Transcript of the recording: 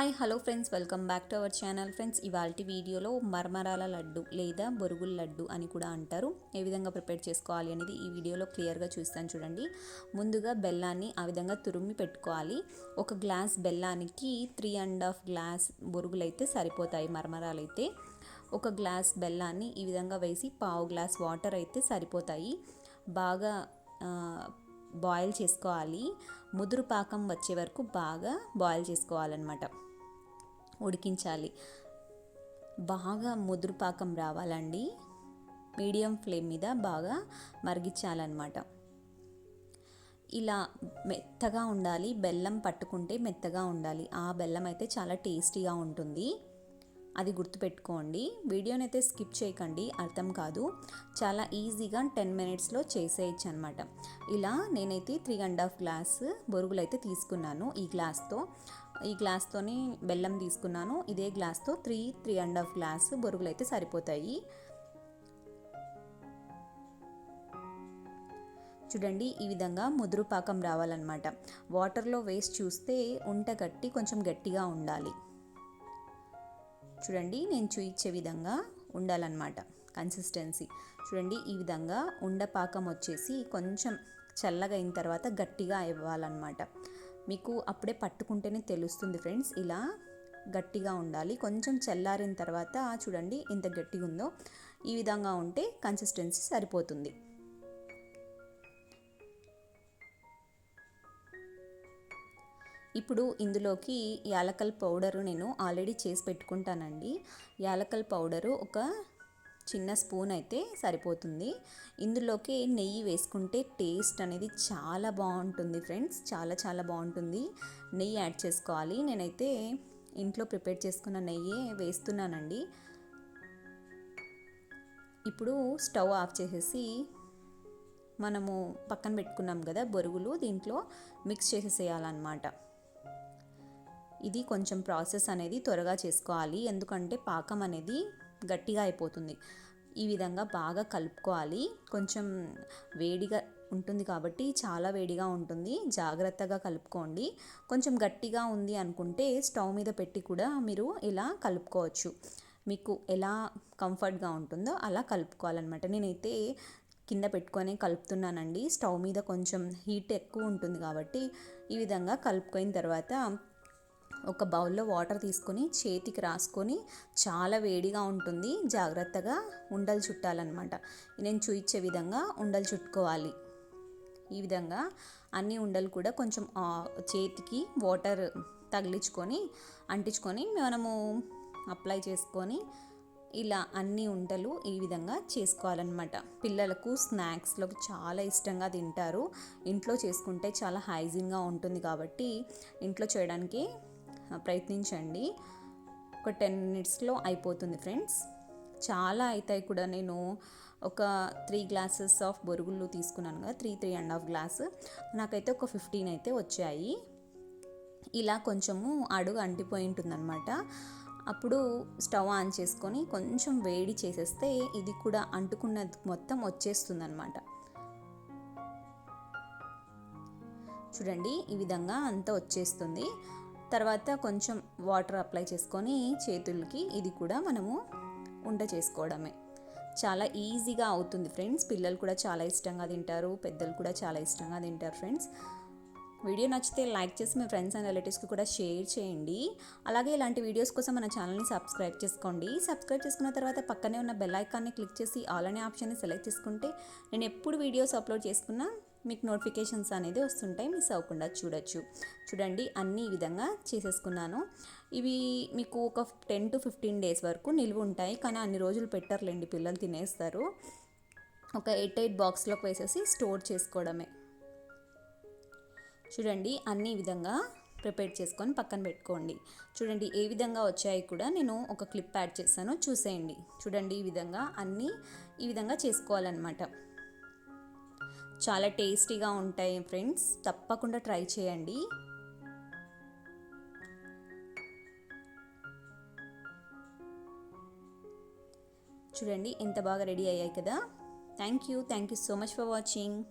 Hi hello friends welcome back to our channel friends ఇవాళ వీడియోలో మరమరాల లడ్డు లేదా బొరుగుల లడ్డు అని కూడా అంటారు. ఏ విధంగా ప్రిపేర్ చేసుకోవాలి అనేది ఈ వీడియోలో క్లియర్గా చూస్తాను చూడండి. ముందుగా బెల్లాన్ని ఆ విధంగా తురుమి పెట్టుకోవాలి. ఒక గ్లాస్ బెల్లానికి త్రీ అండ్ హాఫ్ గ్లాస్ బొరుగులు అయితే సరిపోతాయి మర్మరాలు అయితే ఒక గ్లాస్ బెల్లాన్ని ఈ విధంగా వేసి పావు గ్లాస్ వాటర్ అయితే సరిపోతాయి. బాగా బాయిల్ చేసుకోవాలి. ముదురు పాకం వచ్చే వరకు బాగా బాయిల్ చేసుకోవాలన్నమాట. ఉడికించాలి. బాగా ముదురు పాకం రావాలండి. మీడియం ఫ్లేమ్ మీద బాగా మరిగించాలన్నమాట. ఇలా మెత్తగా ఉండాలి. బెల్లం పట్టుకుంటే మెత్తగా ఉండాలి. ఆ బెల్లం అయితే చాలా టేస్టీగా ఉంటుంది. అది గుర్తుపెట్టుకోండి. వీడియోని అయితే స్కిప్ చేయకండి అర్థం కాదు. చాలా ఈజీగా టెన్ మినిట్స్లో చేసేయచ్చు అనమాట ఇలా నేనైతే త్రీ అండ్ హాఫ్ గ్లాస్ బొరుగులు అయితే తీసుకున్నాను ఈ గ్లాస్తో. ఈ గ్లాస్తోని బెల్లం తీసుకున్నాను. ఇదే గ్లాస్తో three three and half glass బొరుగులు అయితే సరిపోతాయి. చూడండి ఈ విధంగా ముదురు పాకం రావాలన్నమాట వాటర్లో వేసి చూస్తే ఉంట గట్టి కొంచెం గట్టిగా ఉండాలి. చూడండి నేను చూయించే విధంగా ఉండాలన్నమాట కన్సిస్టెన్సీ చూడండి ఈ విధంగా ఉండపాకం వచ్చేసి కొంచెం చల్లగా అయిన తర్వాత గట్టిగా ఇవ్వాలన్నమాట మీకు అప్పుడే పట్టుకుంటేనే తెలుస్తుంది ఫ్రెండ్స్ ఇలా గట్టిగా ఉండాలి. కొంచెం చల్లారిన తర్వాత చూడండి ఎంత గట్టిగా ఉందో ఈ విధంగా ఉంటే కన్సిస్టెన్సీ సరిపోతుంది. ఇప్పుడు ఇందులోకి యాలకల్ పౌడరు నేను ఆల్రెడీ చేసి పెట్టుకుంటానండి. యాలకల్ పౌడరు ఒక చిన్న స్పూన్ అయితే సరిపోతుంది. ఇందులోకి నెయ్యి వేసుకుంటే టేస్ట్ అనేది చాలా బాగుంటుంది ఫ్రెండ్స్. చాలా చాలా బాగుంటుంది. నెయ్యి యాడ్ చేసుకోవాలి. నేనైతే ఇంట్లో ప్రిపేర్ చేసుకున్న నెయ్యి వేస్తున్నానండి. ఇప్పుడు స్టవ్ ఆఫ్ చేసేసి మనము పక్కన పెట్టుకున్నాం కదా బొరుగులు దీంట్లో మిక్స్ చేసేసేయాలన్నమాట. ఇది కొంచెం ప్రాసెస్ అనేది త్వరగా చేసుకోవాలి. ఎందుకంటే పాకం అనేది గట్టిగా అయిపోతుంది. ఈ విధంగా బాగా కలుపుకోవాలి. కొంచెం వేడిగా ఉంటుంది కాబట్టి చాలా వేడిగా ఉంటుంది. జాగ్రత్తగా కలుపుకోండి. కొంచెం గట్టిగా ఉంది అనుకుంటే స్టవ్ మీద పెట్టి కూడా మీరు ఇలా కలుపుకోవచ్చు. మీకు ఎలా కంఫర్ట్గా ఉంటుందో అలా కలుపుకోవాలన్నమాట. నేనైతే కింద పెట్టుకొని కలుపుతున్నానండి. స్టవ్ మీద కొంచెం హీట్ ఎక్కువ ఉంటుంది కాబట్టి ఈ విధంగా కలుపుకున్న తర్వాత ఒక బౌల్లో వాటర్ తీసుకొని చేతికి రాసుకొని చాలా వేడిగా ఉంటుంది. జాగ్రత్తగా ఉండలు చుట్టాలన్నమాట. నేను చూయించే విధంగా ఉండలు చుట్టుకోవాలి. ఈ విధంగా అన్ని ఉండలు కూడా కొంచెం చేతికి వాటర్ తగిలించుకొని అంటించుకొని మనము అప్లై చేసుకొని ఇలా అన్ని ఉంటలు ఈ విధంగా చేసుకోవాలన్నమాట. పిల్లలకు స్నాక్స్లోకి చాలా ఇష్టంగా తింటారు. ఇంట్లో చేసుకుంటే చాలా హైజీన్గా ఉంటుంది కాబట్టి ఇంట్లో చేయడానికి ప్రయత్నించండి. ఒక టెన్ మినిట్స్లో అయిపోతుంది ఫ్రెండ్స్. చాలా అవుతాయి కూడా. నేను ఒక త్రీ గ్లాసెస్ ఆఫ్ బొరుగులు తీసుకున్నాను కదా three three and half glass. నాకైతే ఒక ఫిఫ్టీన్ అయితే వచ్చాయి. ఇలా కొంచెము అడుగు అంటిపోయి ఉంటుందన్నమాట అప్పుడు స్టవ్ ఆన్ చేసుకొని కొంచెం వేడి చేసేస్తే ఇది కూడా అంటుకున్నది మొత్తం వచ్చేస్తుంది అనమాట చూడండి ఈ విధంగా అంతా వచ్చేస్తుంది. తర్వాత కొంచెం వాటర్ అప్లై చేసుకొని చేతులకి ఇది కూడా మనము ఉండ చేసుకోవడమే. చాలా ఈజీగా అవుతుంది ఫ్రెండ్స్. పిల్లలు కూడా చాలా ఇష్టంగా తింటారు పెద్దలు కూడా చాలా ఇష్టంగా తింటారు ఫ్రెండ్స్. వీడియో నచ్చితే లైక్ చేసి మీ ఫ్రెండ్స్ అండ్ రిలేటివ్స్కి కూడా షేర్ చేయండి. అలాగే ఇలాంటి వీడియోస్ కోసం మన ఛానల్ని సబ్స్క్రైబ్ చేసుకోండి. సబ్స్క్రైబ్ చేసుకున్న తర్వాత పక్కనే ఉన్న బెల్ ఐకాన్ని క్లిక్ చేసి ఆల్ అనే ఆప్షన్ని సెలెక్ట్ చేసుకుంటే నేను ఎప్పుడు వీడియోస్ అప్లోడ్ చేసుకున్నా మీకు నోటిఫికేషన్స్ అనేది వస్తుంటాయి మిస్ అవ్వకుండా చూడొచ్చు. చూడండి అన్ని ఈ విధంగా చేసేసుకున్నాను. ఇవి మీకు ఒక టెన్ టు ఫిఫ్టీన్ డేస్ వరకు నిల్వ ఉంటాయి కానీ అన్ని రోజులు పెట్టర్లేండి పిల్లలు తినేస్తారు. ఒక ఎయిట్ ఎయిట్ బాక్స్లోకి వేసేసి స్టోర్ చేసుకోవడమే. చూడండి అన్ని విధంగా ప్రిపేర్ చేసుకొని పక్కన పెట్టుకోండి. చూడండి ఏ విధంగా వచ్చాయి కూడా నేను ఒక క్లిప్ యాడ్ చేశాను చూసేయండి. చూడండి ఈ విధంగా అన్నీ ఈ విధంగా చేసుకోవాలన్నమాట. చాలా టేస్టీగా ఉంటాయి ఫ్రెండ్స్. తప్పకుండా ట్రై చేయండి. చూడండి ఎంత బాగా రెడీ అయ్యాయి కదా. Thank you thank you so much for watching.